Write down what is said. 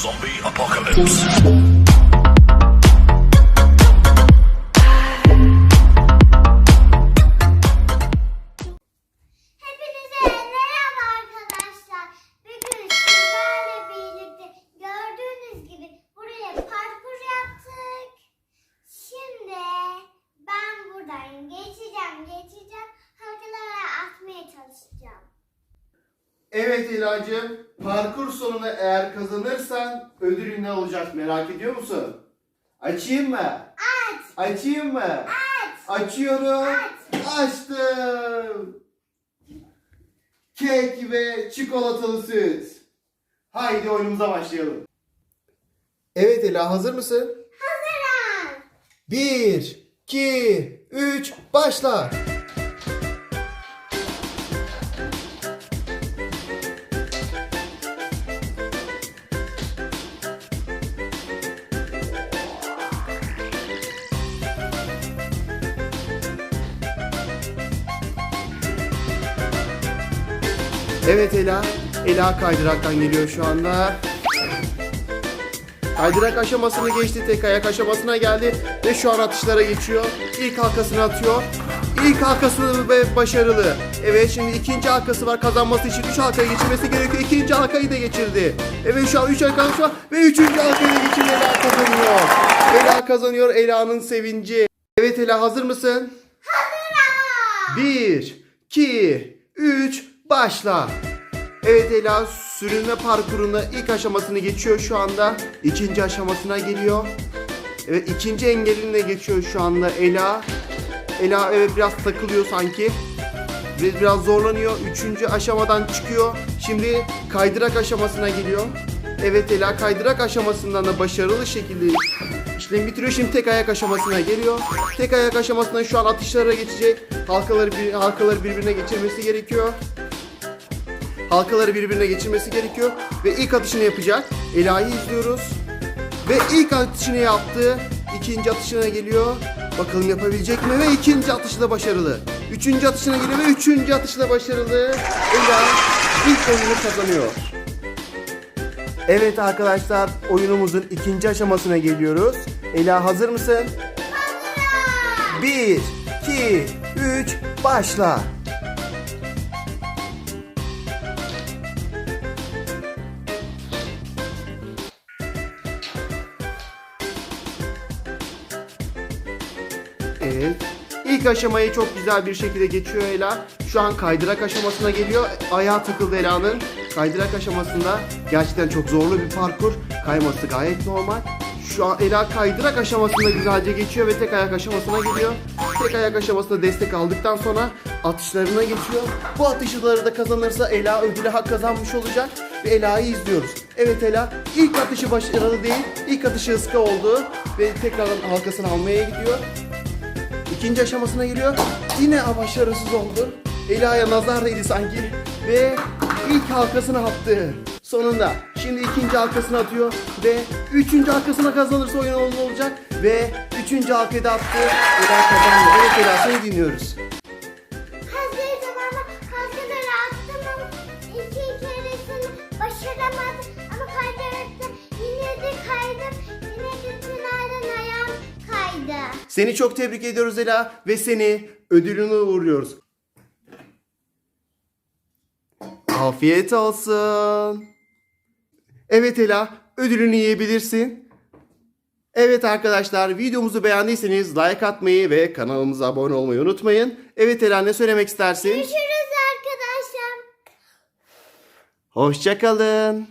Zombie apocalypse. Evet İlacığım, parkur sonunda eğer kazanırsan ödülün ne olacak merak ediyor musun? Açayım mı? Aç, Açayım mı? aç, Açıyorum. aç. Açtım. Kek ve çikolatalı süt. Haydi oyunumuza başlayalım. Evet Ela hazır mısın? Hazırım. 1, 2, 3, başla. Evet Ela. Ela kaydıraktan geliyor şu anda. Kaydırak aşamasını geçti, tek ayak aşamasına geldi ve şu an atışlara geçiyor. İlk halkasını atıyor. İlk halkası ve başarılı. Evet şimdi ikinci halkası var kazanması için 3 halkayı geçirmesi gerekiyor. İkinci halkayı da geçirdi. Evet şu an 3 halkası var ve üçüncü halkayı da geçirdi. Ela kazanıyor. Ela kazanıyor. Ela'nın sevinci. Evet Ela hazır mısın? Hazırım. 1, 2, 3, başla. Evet Ela sürünme parkurunda ilk aşamasını geçiyor şu anda. İkinci aşamasına geliyor. Evet ikinci engeline geçiyor şu anda Ela. Ela evet biraz takılıyor sanki. Ve biraz zorlanıyor. Üçüncü aşamadan çıkıyor. Şimdi kaydırak aşamasına geliyor. Evet Ela kaydırak aşamasından da başarılı şekilde işlemi bitiriyor. Şimdi tek ayak aşamasına geliyor. Tek ayak aşamasından şu an atışlara geçecek. Halkaları bir, halkaları birbirine geçirmesi gerekiyor. Halkaları birbirine geçirmesi gerekiyor. Ve ilk atışını yapacak. Ela'yı izliyoruz. Ve ilk atışını yaptı. İkinci atışına geliyor. Bakalım yapabilecek mi? Ve ikinci atışı da başarılı. Üçüncü atışına geliyor ve üçüncü atışı da başarılı. Ela ilk oyunu kazanıyor. Evet arkadaşlar oyunumuzun ikinci aşamasına geliyoruz. Ela hazır mısın? Hazırım. 1, 2, 3, başla. Evet. İlk aşamayı çok güzel bir şekilde geçiyor Ela. Şu an kaydırak aşamasına geliyor. Ayağı takıldı Ela'nın. Kaydırak aşamasında gerçekten çok zorlu bir parkur. Kayması gayet normal. Şu an Ela kaydırak aşamasında güzelce geçiyor ve tek ayak aşamasına geliyor. Tek ayak aşamasında destek aldıktan sonra atışlarına geçiyor. Bu atışları da kazanırsa Ela ödülü hak kazanmış olacak ve Ela'yı izliyoruz. Evet Ela ilk atışı başarılı değil. İlk atışı ıska oldu ve tekrardan halkasını almaya gidiyor. İkinci aşamasına geliyor. Yine başarısız oldu. Ela'ya nazar değdi sanki. Ve ilk halkasını attı. Sonunda. Şimdi ikinci halkasını atıyor. Ve üçüncü halkasına kazanırsa oyun olacak. Ve üçüncü halkayı da attı. Ela kazandı. Evet Ela seni dinliyoruz. Seni çok tebrik ediyoruz Ela. Ve seni ödülünü uğurluyoruz. Afiyet olsun. Evet Ela, ödülünü yiyebilirsin. Evet arkadaşlar, videomuzu beğendiyseniz like atmayı ve kanalımıza abone olmayı unutmayın. Evet Ela ne söylemek istersin? Görüşürüz arkadaşlar. Hoşçakalın.